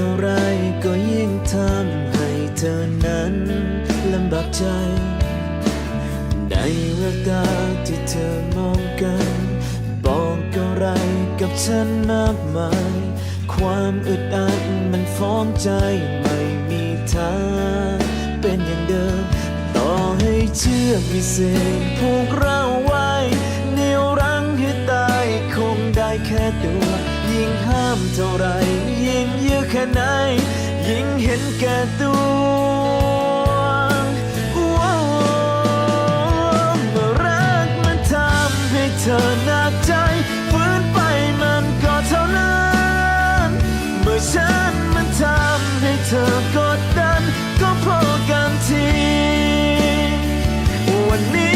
ท่าไรก็ยิ่งทำให้เธอนั้นลำบากใจ ในแววตาที่เธอมองกันบอกอะไรกับฉันมากมาย ความอึดอัดมันฟ้องใจไม่มีทางเป็นอย่างเดิม ต่อให้เชื่อมีเสียงผูกเราไว้เหนี่ยวรั้งให้ตายคงได้แค่ตัว ยิ่งห้ามเท่าไรยิ่งยื้อแค่ไหน ยิ่งเห็นแก่ตัวว้าเมรักมันทำให้เธอหนักใจฝืนไปมันก็เท่านั้น เมื่อฉันมันทำให้เธอกดดัน ก็พอกันที วันนี้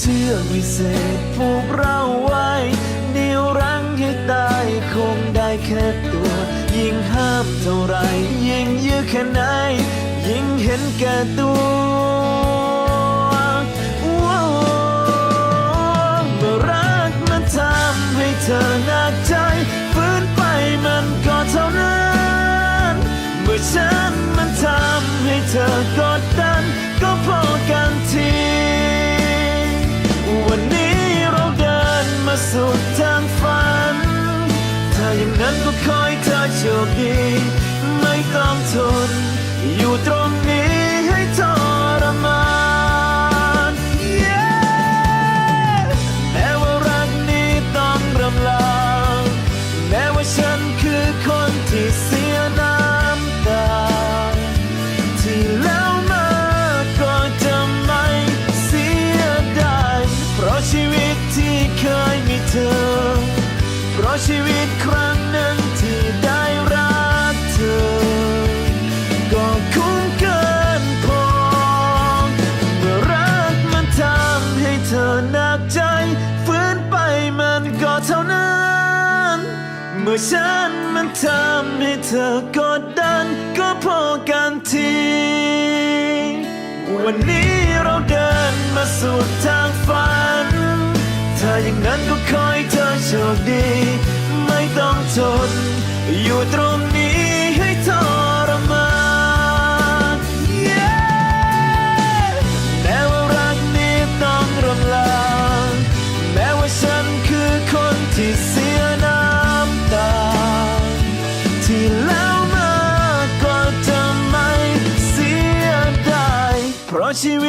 เชื่อวิเศษผูกเราไว้เดียวรั้งให้ตายคงได้แค่ตัว ยิ่งห้ามเท่าไรยิ่งยื้อแค่ไหน ยิ่งเห็นแก่ตัวเมื่อรักมันทำให้เธอหนักใจฝืนไปมันก็เท่านั้น เมื่อฉัน โชคดีไม่ต้องทน อยู่ตรงนี้ให้ทรมาน Yeah แม้ว่ารักนี้ต้องรำลาแม้ว่าฉันคือคนที่เสียน้ำตา ที่แล้วมาก็จะไม่เสียดายเพราะชีวิตที่เคยมีเธอ เพราะชีวิตครั้งหนึ่ง เมื่อฉันมันทำให้เธอกดดันก็พอกันที วันนี้เราเดินมาสู่ทางฝัน ถ้าอย่างนั้นก็คอยเธอโชคดี ไม่ต้องทนอยู่ตรง